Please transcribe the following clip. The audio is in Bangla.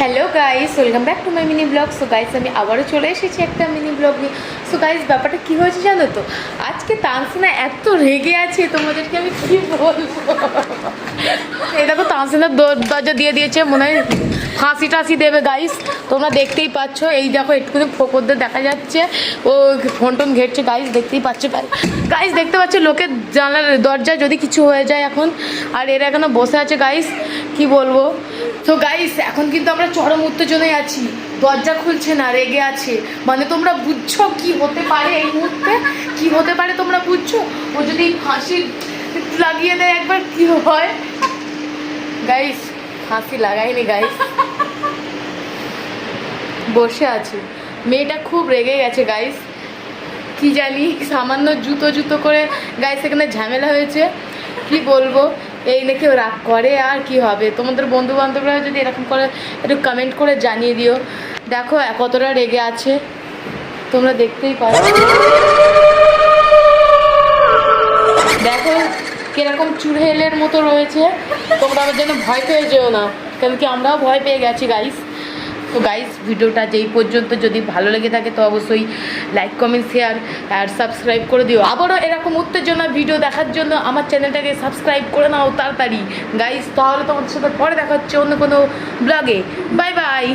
Hello guys welcome back to my mini vlog so guys আমি আবারও চলে এসেছি একটা মিনি ব্লগ নিয়ে। সো গাইস ব্যাপারটা কী হয়েছে জানো তো? আজকে তানসিনা এত রেগে আছে, তোমাদেরকে আমি কী বলব? দেখো তানসিনা দর- দরজা দিয়ে দিয়েছে, মনে হয় ফাঁসি টাসি দেবে গাইস তোমরা দেখতেই পাচ্ছ, এই দেখো একটুখানি ফোকরদের দেখা যাচ্ছে। ও ফোন টোন ঘেটছে গাইস দেখতেই পাচ্ছ। গাইস দেখতে পাচ্ছ, লোকের জানালার দরজায় যদি কিছু হয়ে যায় এখন, আর এরা এখনও বসে আছে গাইস কি বলব? তো গাইস এখন কিন্তু আমরা চরম উত্তেজনায় আছি। দরজা খুলছে না, রেগে আছে। মানে তোমরা বুঝছ কি হতে পারে এই মুহূর্তে? কি হতে পারে তোমরা বুঝছ? ও যদি ফাঁসি লাগিয়ে দেয় একবার, কি হয়? গাইস হাসি লাগাইনি গাইস বসে আছি। মেয়েটা খুব রেগে গেছে গাইস কি জানি, সামান্য জুতো জুতো করে গাইস এখানে ঝামেলা হয়েছে। কি বলব? এই নাকি রাগ করে, আর কি হবে? তোমাদের বন্ধু বান্ধবরা যদি এরকম করে, একটু কমেন্ট করে জানিয়ে দিও। দেখো, কতটা রেগে আছে। তোমরা দেখতেই পারো। দেখো কীরকম চুড়েলের মতো রয়েছে, তোমরা আবার যেন ভয় পেয়ে যেও না। কেন কি আমরাও ভয় পেয়ে গেছি গাইস তো গাইস ভিডিওটা যেই পর্যন্ত যদি ভালো লেগে থাকে, তো অবশ্যই লাইক কমেন্ট শেয়ার আর সাবস্ক্রাইব করে দিও। আবারও এরকম উত্তেজনা ভিডিও দেখার জন্য আমার চ্যানেলটাকে সাবস্ক্রাইব করে নাও তাড়াতাড়ি। গাইস তাহলে তোমাদের সাথে পরে দেখা হচ্ছে অন্য কোনো ব্লগে বাই বাই